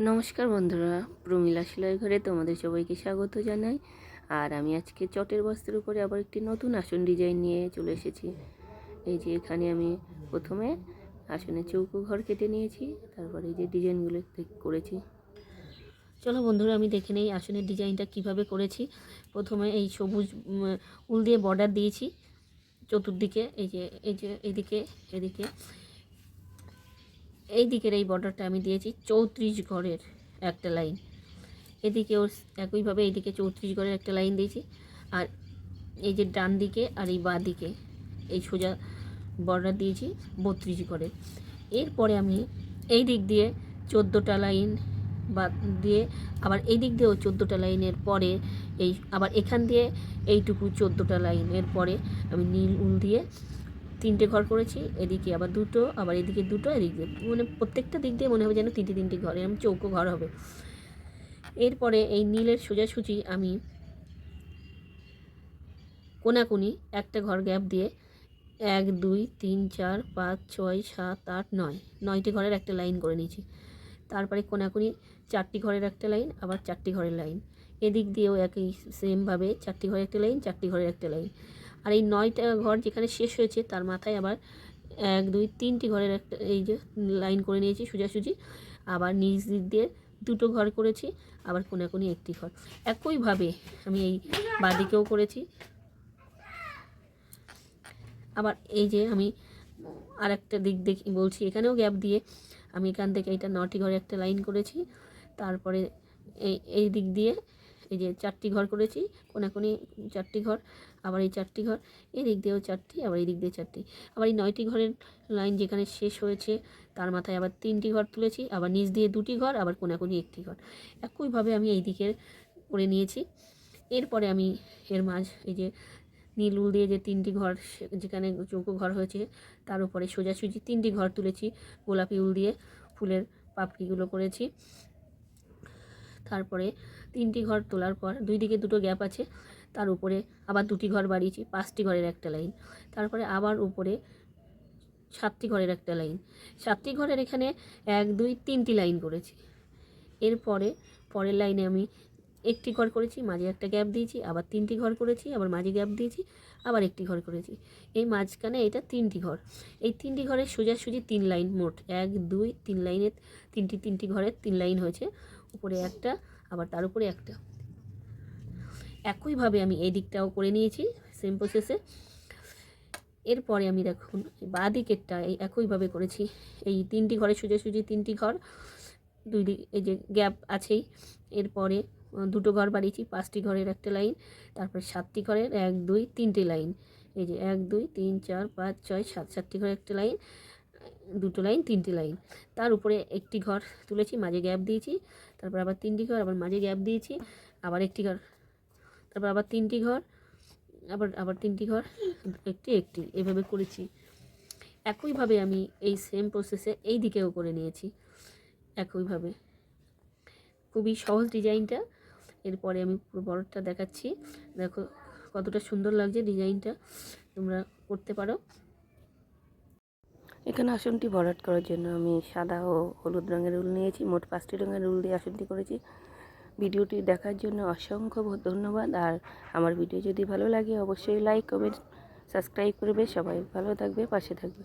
নমস্কার বন্ধুরা, প্রমিলা সেলাই ঘরে তোমাদের সবাইকে স্বাগত জানাই। আর আমি আজকে চটের বস্ত্রের উপরে আবার একটি নতুন আসন ডিজাইন নিয়ে চলে এসেছি। এই যে এখানে আমি প্রথমে আসনে চৌকো ঘর কেটে নিয়েছি, তারপরে এই যে ডিজাইনগুলো করেছি। চলো বন্ধুরা, আমি দেখে নেই আসনের ডিজাইনটা কীভাবে করেছি। প্রথমে এই সবুজ উল দিয়ে বর্ডার দিয়েছি, চতুর্দিকে এই যে এই যে, এদিকে এদিকে। এই দিকের এই বর্ডারটা আমি দিয়েছি চৌত্রিশ ঘরের একটা লাইন এদিকেও একইভাবে এইদিকে চৌত্রিশ ঘরের একটা লাইন দিয়েছি। আর এই যে ডান দিকে আর এই বাঁ দিকে এই সোজা বর্ডার দিয়েছি বত্রিশ ঘরের। এরপরে আমি এই দিক দিয়ে চোদ্দোটা লাইন বা দিয়ে আবার এই দিক দিয়েও চোদ্দোটা লাইনের পরে এই আবার এখান দিয়ে এইটুকু চোদ্দোটা লাইনের পরে আমি নীল উল দিয়ে তিনটে ঘর করেছি, এদিকে আবার দুটো, আবার এদিকে দুটো, এদিক মানে প্রত্যেকটা দিক দিয়ে মনে হবে যেন তিনটে তিনটে ঘর, এরকম চৌকো ঘর হবে। এরপরে এই নীলের সোজাসুজি আমি কোনাকুনি একটা ঘর গ্যাপ দিয়ে এক, দুই, তিন, চার, পাঁচ, ছয়, সাত, আট, নয়, নয়টি ঘরের একটা লাইন করে নিয়েছি। তারপরে কোনাকুনি চারটি ঘরের একটা লাইন, আবার চারটি ঘরের লাইন। এদিক দিয়েও একই সেমভাবে চারটি ঘরের একটা লাইন, চারটি ঘরের একটা লাইন। আর এই নয়টা ঘর যেখানে শেষ হয়েছে, তার মাথায় আবার এক, দুই, তিনটি ঘরের একটা এই যে লাইন করে নিয়েছি সোজাসুজি। আবার নিজ দিক দিয়ে দুটো ঘর করেছি, আবার কোনাকুনি একটি ঘর। একইভাবে আমি এই বাদিকেও করেছি। আবার এই যে আমি আর একটা দিক দেখি, বলছি, এখানেও গ্যাপ দিয়ে আমি এখান থেকে এটা নটি ঘরে একটা লাইন করেছি। তারপরে এই এই দিক দিয়ে এই যে চারটি ঘর করেছি কোনাকুনি চারটি ঘর, আবার এই চারটি ঘর এই দিক দিয়েও চারটি, আবার এই দিক দিয়ে চারটি। আবার এই নয়টি ঘরের লাইন যেখানে শেষ হয়েছে, তার মাথায় আবার তিনটি ঘর তুলেছি, আবার নিচ দিয়ে দুটি ঘর, আবার কোনাকুনি একটি ঘর। একইভাবে আমি এই দিকের করে নিয়েছি। এরপরে আমি এর মাঝ, এই যে নীল উল দিয়ে যে তিনটি ঘর, যেখানে চৌকো ঘর হয়েছে, তার উপরে সোজাসুজি তিনটি ঘর তুলেছি, গোলাপি উল দিয়ে ফুলের পাপড়িগুলো করেছি। তারপরে তিনটি ঘর তোলার পর দুই দিকে দুটো গ্যাপ আছে, তার উপরে আবার দুটি ঘর বাড়িয়েছি, পাঁচটি ঘরের একটা লাইন। তারপরে আবার উপরে সাতটি ঘরের একটা লাইন। সাতটি ঘরের এখানে এক, দুই, তিনটি লাইন করেছি। এরপরে পরের লাইনে আমি একটি ঘর করেছি, মাঝে একটা গ্যাপ দিয়েছি, আবার তিনটি ঘর করেছি, আবার মাঝে গ্যাপ দিয়েছি, আবার একটি ঘর করেছি। এই মাঝখানে এটা তিনটি ঘর। এই তিনটি ঘরের সোজাসুজি তিন লাইন, মোট এক, দুই, তিন লাইনের তিনটি তিনটি ঘরের তিন লাইন হয়েছে। উপরে একটা, আবার তার উপরে একটা। একইভাবে আমি এই দিকটাও করে নিয়েছি সেম প্রসেসে এরপরে আমি দেখুন বাঁ দিকেরটা এই একইভাবে করেছি। এই তিনটি ঘরে সোজাসুজি তিনটি ঘর, দুই দিক এই যে গ্যাপ আছেই। এরপরে দুটো ঘর বাড়িয়েছি পাঁচটি ঘরের একটা লাইন, তারপরে সাতটি ঘরের এক, দুই, তিনটি লাইন। এই যে এক, দুই, তিন, চার, পাঁচ, ছয়, সাত, সাতটি ঘরের একটা লাইন। দুটো লাইন, তিনটি লাইন। তার উপরে একটি ঘর তুলেছি, মাঝে গ্যাপ দিয়েছি, তারপর আবার তিনটি ঘর, আবার মাঝে গ্যাপ দিয়েছি, আবার একটি ঘর, তারপর আবার তিনটি ঘর, আবার আবার তিনটি ঘর, একটি একটি, এভাবে করেছি। একইভাবে আমি এই সেম প্রসেসে এই দিকেও করে নিয়েছি, একইভাবে। খুবই সহজ ডিজাইনটা। এরপরে আমি পুরো বড়টা দেখাচ্ছি। দেখো কতটা সুন্দর লাগছে ডিজাইনটা, তোমরা করতে পারো। এখানে আসনটি ভরাট করার জন্য আমি সাদা ও হলুদ রঙের উল নিয়েছি, মোট পাঁচটি রঙের উল দিয়ে আসনটি করেছি। ভিডিওটি দেখার জন্য অসংখ্য ধন্যবাদ, আর আমার ভিডিও যদি ভালো লাগে অবশ্যই লাইক, কমেন্ট, সাবস্ক্রাইব করবে। সবাই ভালো থাকবে, পাশে থাকবে।